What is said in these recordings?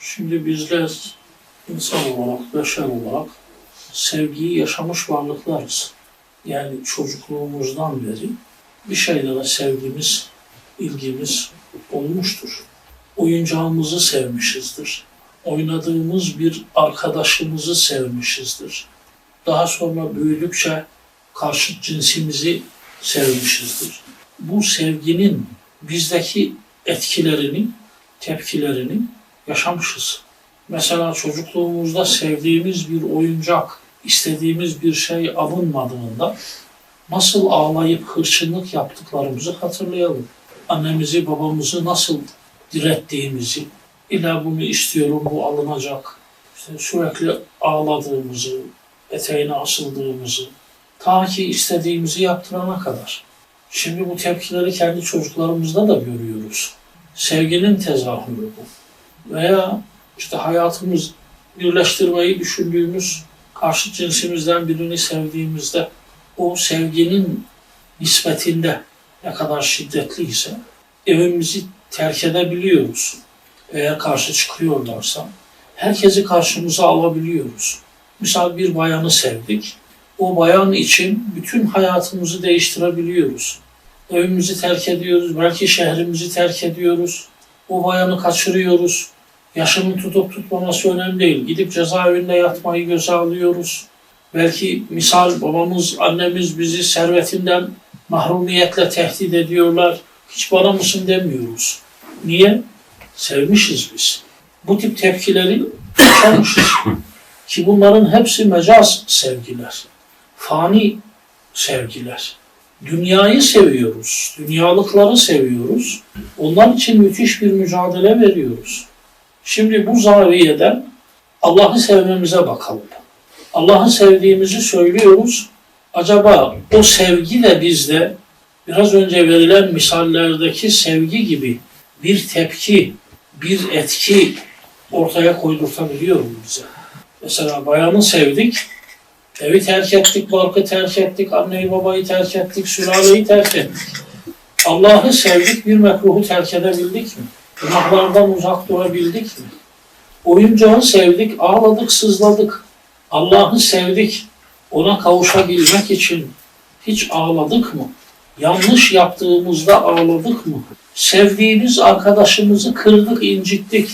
Şimdi bizler insan olarak, beşer olarak sevgiyi yaşamış varlıklarız. Yani çocukluğumuzdan beri bir şeylere sevgimiz, ilgimiz olmuştur. Oyuncağımızı sevmişizdir. Oynadığımız bir arkadaşımızı sevmişizdir. Daha sonra büyüdükçe karşıt cinsimizi sevmişizdir. Bu sevginin bizdeki etkilerini, tepkilerini yaşamışız. Mesela çocukluğumuzda sevdiğimiz bir oyuncak, istediğimiz bir şey alınmadığında nasıl ağlayıp hırçınlık yaptıklarımızı hatırlayalım. Annemizi, babamızı nasıl direttiğimizi, illa bunu istiyorum, bu alınacak, işte sürekli ağladığımızı, eteğine asıldığımızı, ta ki istediğimizi yaptırana kadar. Şimdi bu tepkileri kendi çocuklarımızda da görüyoruz. Sevginin tezahürü bu. Veya işte hayatımız birleştirmeyi düşündüğümüz karşı cinsimizden birini sevdiğimizde o sevginin nispetinde ne kadar şiddetliyse evimizi terk edebiliyoruz. Eğer karşı çıkıyorlarsa herkesi karşımıza alabiliyoruz. Misal bir bayanı sevdik. O bayan için bütün hayatımızı değiştirebiliyoruz. Evimizi terk ediyoruz, belki şehrimizi terk ediyoruz. O bayanı kaçırıyoruz. Yaşının tutup tutmaması önemli değil. Gidip cezaevinde yatmayı göze alıyoruz. Belki misal babamız, annemiz bizi servetinden mahrumiyetle tehdit ediyorlar. Hiç bana mısın demiyoruz. Niye? Sevmişiz biz. Bu tip tepkileri yaşamışız. Ki bunların hepsi mecaz sevgiler. Fani sevgiler. Dünyayı seviyoruz. Dünyalıkları seviyoruz. Onlar için müthiş bir mücadele veriyoruz. Şimdi bu zaviyeden Allah'ı sevmemize bakalım. Allah'ı sevdiğimizi söylüyoruz. Acaba o sevgi de bizde biraz önce verilen misallerdeki sevgi gibi bir tepki, bir etki ortaya koydurtabiliyor mu bize? Mesela bayanı sevdik, evi terk ettik, barkı terk ettik, anneyi babayı terk ettik, sülaleyi terk ettik. Allah'ı sevdik, bir mekruhu terk edebildik mi? Günahlardan uzak durabildik mi? Oyuncağı sevdik, ağladık, sızladık. Allah'ı sevdik, ona kavuşabilmek için hiç ağladık mı? Yanlış yaptığımızda ağladık mı? Sevdiğimiz arkadaşımızı kırdık, incittik.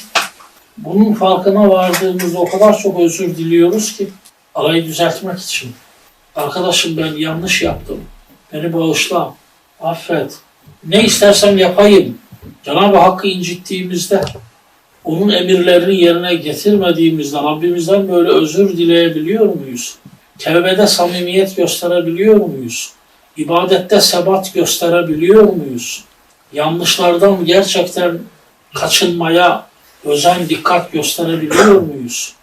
Bunun farkına vardığımızda o kadar çok özür diliyoruz ki arayı düzeltmek için. Arkadaşım ben yanlış yaptım. Beni bağışla, affet. Ne istersem yapayım. Cenab-ı Hakk'ı incittiğimizde, onun emirlerini yerine getirmediğimizde Rabbimizden böyle özür dileyebiliyor muyuz? Tevbede samimiyet gösterebiliyor muyuz? İbadette sebat gösterebiliyor muyuz? Yanlışlardan gerçekten kaçınmaya özen dikkat gösterebiliyor muyuz?